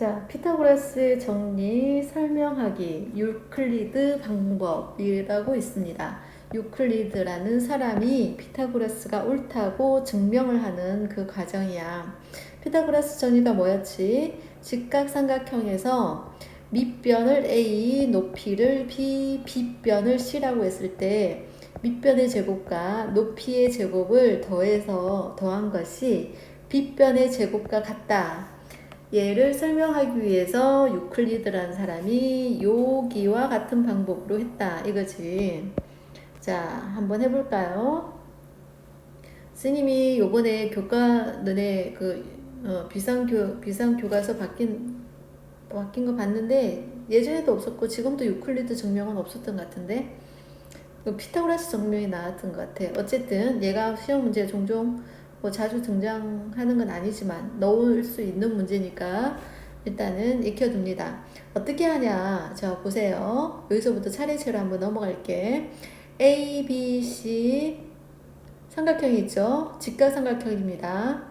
자, 피타고라스의 정리 설명하기 유클리드 방법이라고 있습니다. 유클리드라는 사람이 피타고라스가 옳다고 증명을 하는 그 과정이야. 피타고라스 정리가 뭐였지? 직각삼각형에서 밑변을 A, 높이를 B, 빗변을 C라고 했을 때 밑변의 제곱과 높이의 제곱을 더해서 더한 것이 빗변의 제곱과 같다. 얘를 설명하기 위해서 유클리드라는 사람이 요기와 같은 방법으로 했다. 이거지. 자, 한번 해볼까요? 스님이 요번에 교과 너네 그 어, 비상교 비상교과서 바뀐 바뀐 거 봤는데 예전에도 없었고 지금도 유클리드 증명은 없었던 것 같은데 그 피타고라스 증명이 나왔던 것 같아. 어쨌든 얘가 시험 문제에 종종 뭐 자주 등장하는 건 아니지만 넣을 수 있는 문제니까 일단은 익혀둡니다. 어떻게 하냐? 자 보세요. 여기서부터 차례차례 한번 넘어갈게. A, B, C 삼각형이 있죠. 직각삼각형입니다.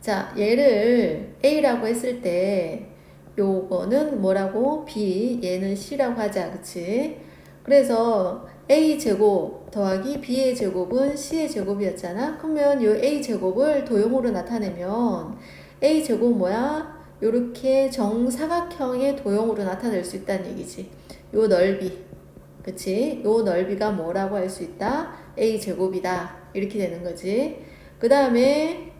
자 얘를 A라고 했을 때 요거는 뭐라고? B 얘는 C라고 하자. 그치? 그래서 a 제곱 더하기 b의 제곱은 c의 제곱이었잖아. 그러면 이 a 제곱을 도형으로 나타내면 a 제곱 뭐야? 요렇게 정사각형의 도형으로 나타낼 수 있다는 얘기지. 요 넓이. 그치? 요 넓이가 뭐라고 할 수 있다? a 제곱이다. 이렇게 되는 거지. 그 다음에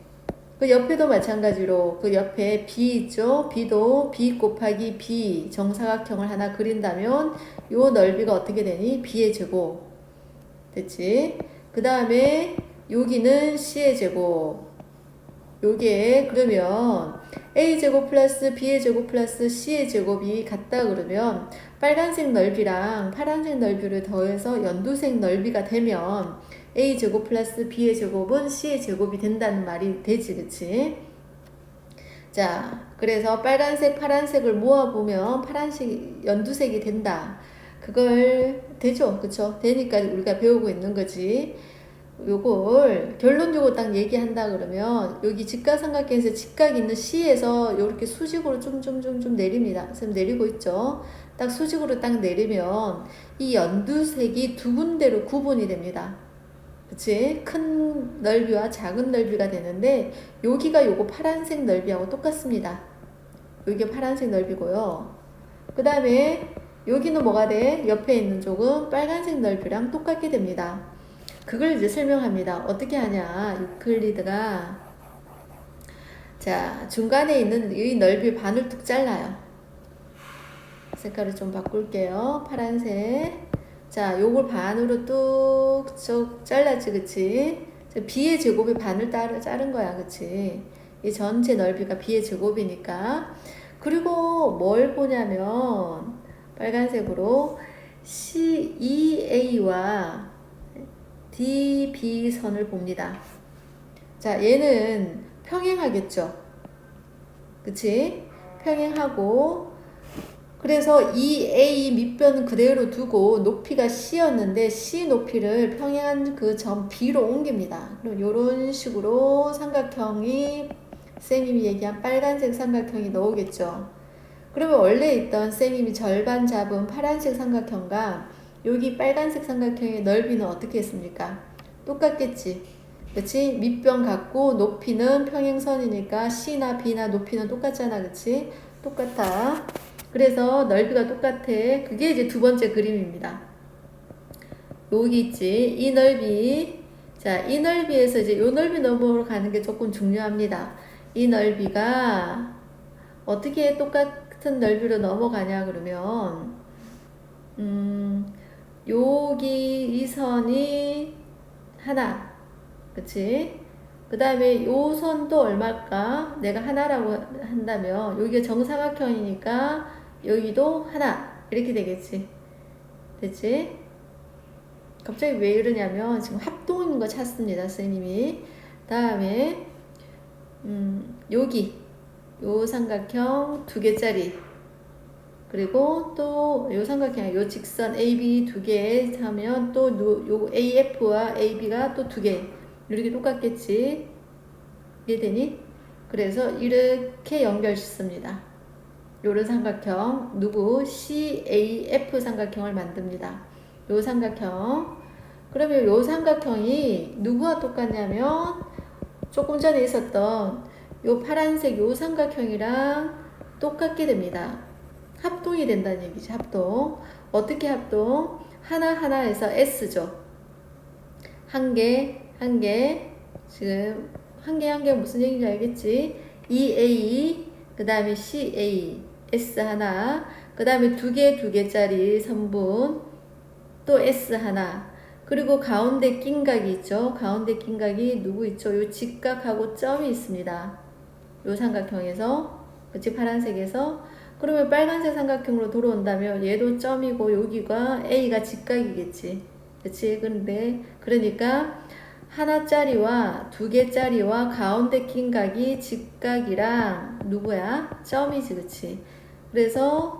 그 옆에도 마찬가지로 그 옆에 b 있죠? b도 b 곱하기 b 정사각형을 하나 그린다면 요 넓이가 어떻게 되니? b의 제곱. 됐지? 그 다음에 여기는 c의 제곱. 요게 그러면 a 제곱 플러스 b의 제곱 플러스 c의 제곱이 같다 그러면 빨간색 넓이랑 파란색 넓이를 더해서 연두색 넓이가 되면 a 제곱 플러스 b의 제곱은 c의 제곱이 된다는 말이 되지 그치? 자 그래서 빨간색 파란색을 모아보면 파란색 연두색이 된다 그걸 되죠 그쵸 되니까 우리가 배우고 있는 거지 요걸 결론적으로 딱 얘기한다 그러면 여기 직각삼각형에서 직각 있는 C에서 이렇게 수직으로 좀 좀 좀 좀 내립니다. 지금 내리고 있죠. 딱 수직으로 딱 내리면 이 연두색이 두 군데로 구분이 됩니다. 그치? 큰 넓이와 작은 넓이가 되는데 여기가 요거 파란색 넓이하고 똑같습니다. 여기가 파란색 넓이고요. 그 다음에 여기는 뭐가 돼? 옆에 있는 쪽은 빨간색 넓이랑 똑같게 됩니다. 그걸 이제 설명합니다. 어떻게 하냐. 유클리드가 자 중간에 있는 이 넓이 반을 뚝 잘라요. 색깔을 좀 바꿀게요. 파란색. 자 요걸 반으로 뚝쭉 잘랐지 그치? B의 제곱이 반을 따로 자른 거야 그치? 이 전체 넓이가 B의 제곱이니까 그리고 뭘 보냐면 빨간색으로 C, EA와 DB선을 봅니다. 자, 얘는 평행하겠죠. 그치? 평행하고, 그래서 이 A 밑변 그대로 두고 높이가 C였는데 C 높이를 평행한 그 점 B로 옮깁니다. 그럼 이런 식으로 삼각형이 쌤님이 얘기한 빨간색 삼각형이 나오겠죠. 그러면 원래 있던 쌤님이 절반 잡은 파란색 삼각형과 여기 빨간색 삼각형의 넓이는 어떻게 했습니까? 똑같겠지. 그치? 밑변 같고 높이는 평행선이니까 C나 B나 높이는 똑같잖아. 그치? 똑같아. 그래서 넓이가 똑같아. 그게 이제 두 번째 그림입니다. 여기 있지. 이 넓이. 자, 이 넓이에서 이제 요 넓이 넘어가는 게 조금 중요합니다. 이 넓이가 어떻게 똑같은 넓이로 넘어가냐 그러면 음, 여기 이 선이 하나. 그치? 그 다음에 요 선도 얼마일까? 내가 하나라고 한다면 여기가 정사각형이니까 여기도 하나. 이렇게 되겠지. 됐지? 갑자기 왜 이러냐면 지금 합동인 거 찾습니다. 선생님이. 다음에 음, 여기 요 삼각형 두 개짜리 그리고 또 요 삼각형, 요 직선 AB 두 개 하면 또 요 AF와 AB가 또 두 개. 이렇게 똑같겠지. 이해되니? 그래서 이렇게 연결짓습니다. 요런 삼각형 누구 CAF 삼각형을 만듭니다. 요 삼각형 그러면 요 삼각형이 누구와 똑같냐면 조금 전에 있었던 요 파란색 요 삼각형이랑 똑같게 됩니다. 합동이 된다는 얘기죠. 합동. 어떻게 합동? 하나하나에서 S죠. 한 개, 한 개. 지금 한 개, 한 개 무슨 얘기인지 알겠지? EA, 그 다음에 CA, S 하나, 그 다음에 두 개, 두 개짜리 선분, 또 S 하나, 그리고 가운데 낀각이 있죠. 가운데 낀각이 누구 있죠? 요 직각하고 점이 있습니다. 요 삼각형에서, 그치? 파란색에서. 그러면 빨간색 삼각형으로 돌아온다면 얘도 점이고 여기가 A가 직각이겠지. 그치? 근데, 그러니까 하나짜리와 두 개짜리와 가운데 낀 각이 직각이랑 누구야? 점이지, 그치? 그래서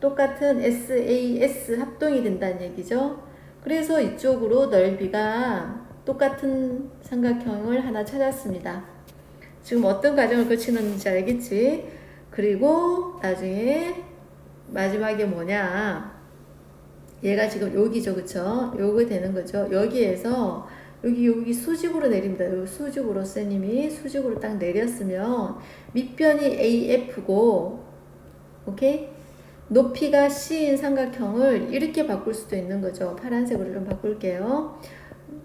똑같은 SAS 합동이 된다는 얘기죠. 그래서 이쪽으로 넓이가 똑같은 삼각형을 하나 찾았습니다. 지금 어떤 과정을 거치는지 알겠지? 그리고 나중에 마지막에 뭐냐? 얘가 지금 여기죠, 그쵸? 요거 되는 거죠. 여기에서 여기 여기 수직으로 내립니다. 여기 수직으로 쌤님이 수직으로 딱 내렸으면 밑변이 AF고, 오케이? 높이가 C인 삼각형을 이렇게 바꿀 수도 있는 거죠. 파란색으로 좀 바꿀게요.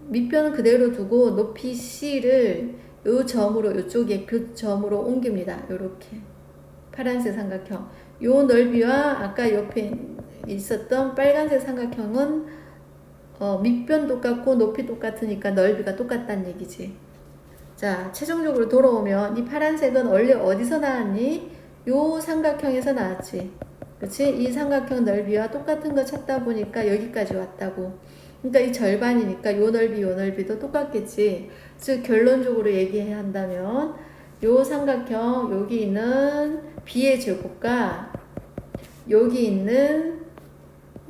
밑변은 그대로 두고 높이 C를 요 점으로 요쪽에 교점으로 옮깁니다. 요렇게 파란색 삼각형. 요 넓이와 아까 옆에 있었던 빨간색 삼각형은 어, 밑변 똑같고 높이 똑같으니까 넓이가 똑같다는 얘기지. 자, 최종적으로 돌아오면 이 파란색은 원래 어디서 나왔니? 요 삼각형에서 나왔지. 그치? 이 삼각형 넓이와 똑같은 거 찾다 보니까 여기까지 왔다고. 그러니까 이 절반이니까 요 넓이, 요 넓이도 똑같겠지. 즉, 결론적으로 얘기해야 한다면, 요 삼각형, 여기 있는 B의 제곱과 여기 있는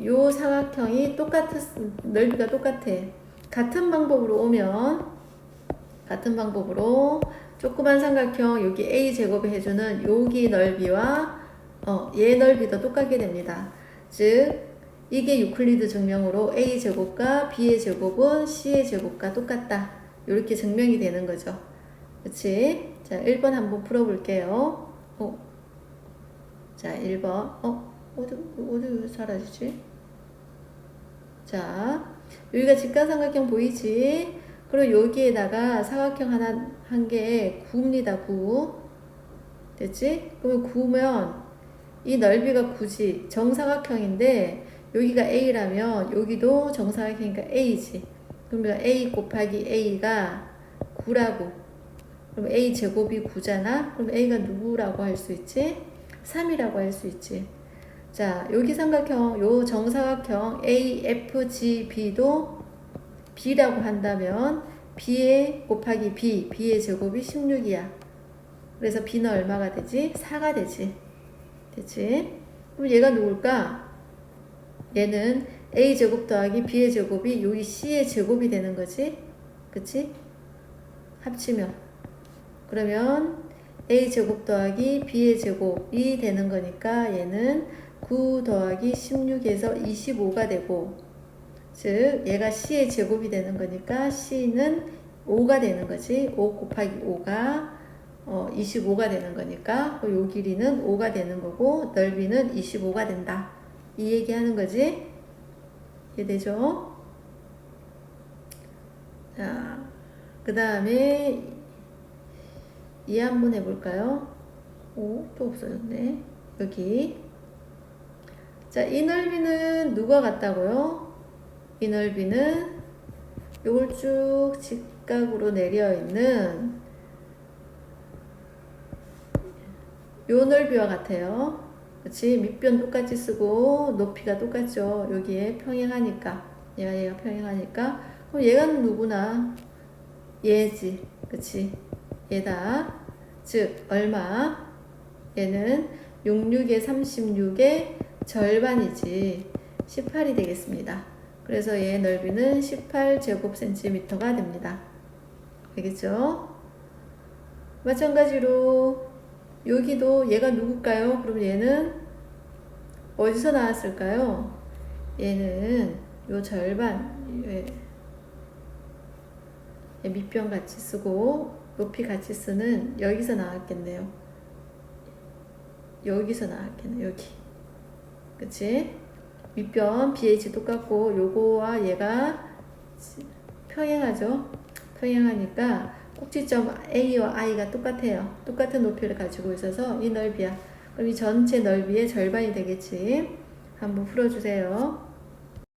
요 삼각형이 똑같은, 넓이가 똑같아. 같은 방법으로 오면, 같은 방법으로 조그만 삼각형 여기 A 제곱을 해주는 여기 넓이와 어, 얘 넓이도 똑같게 됩니다. 즉, 이게 유클리드 증명으로 A 제곱과 B의 제곱은 C의 제곱과 똑같다. 이렇게 증명이 되는 거죠. 그치? 자, 1번 한번 풀어 볼게요. 어. 자, 1번. 어, 어디, 어디 사라지지? 자, 여기가 직각삼각형 보이지? 그리고 여기에다가 사각형 하나, 한 개 구웁니다, 구. 됐지? 그러면 구우면 이 넓이가 9지. 정사각형인데 여기가 A라면 여기도 정사각형이니까 A지. 그러면 A 곱하기 A가 9라고. 그럼 A 제곱이 9잖아? 그럼 A가 누구라고 할 수 있지? 3이라고 할 수 있지. 자, 여기 삼각형, 요 정사각형 AFGB도 B라고 한다면 B의 곱하기 B, B의 제곱이 16이야. 그래서 B는 얼마가 되지? 4가 되지. 됐지? 그럼 얘가 누굴까? 얘는 A 제곱 더하기 B의 제곱이 여기 C의 제곱이 되는 거지? 그치? 합치면. 그러면 A 제곱 더하기 B의 제곱이 되는 거니까 얘는 9 더하기 16에서 25가 되고, 즉, 얘가 C의 제곱이 되는 거니까 C는 5가 되는 거지. 5 곱하기 5가 어, 25가 되는 거니까 요 길이는 5가 되는 거고 넓이는 25가 된다. 이 얘기 하는 거지? 이해되죠? 자, 그 다음에 이 한번 해볼까요? 오, 또 없어졌네. 여기. 자, 이 넓이는 누가 같다고요? 이 넓이는 요걸 쭉 직각으로 내려 있는 요 넓이와 같아요. 그치? 밑변 똑같이 쓰고 높이가 똑같죠. 여기에 평행하니까. 얘가 얘가 평행하니까. 그럼 얘가 누구나 얘지. 그치? 얘다. 즉, 얼마? 얘는 66에 36의 절반이지. 18이 되겠습니다. 그래서 얘의 넓이는 18제곱센티미터가 됩니다. 알겠죠? 마찬가지로 여기도 얘가 누굴까요? 그럼 얘는 어디서 나왔을까요? 얘는 요 절반 예. 얘 밑변 같이 쓰고 높이 같이 쓰는 여기서 나왔겠네요. 여기서 나왔겠네 여기. 그치? 밑변 BH 똑같고 요거와 얘가 평행하죠? 평행하니까 꼭지점 A와 I가 똑같아요. 똑같은 높이를 가지고 있어서 이 넓이야. 그럼 이 전체 넓이의 절반이 되겠지. 한번 풀어주세요.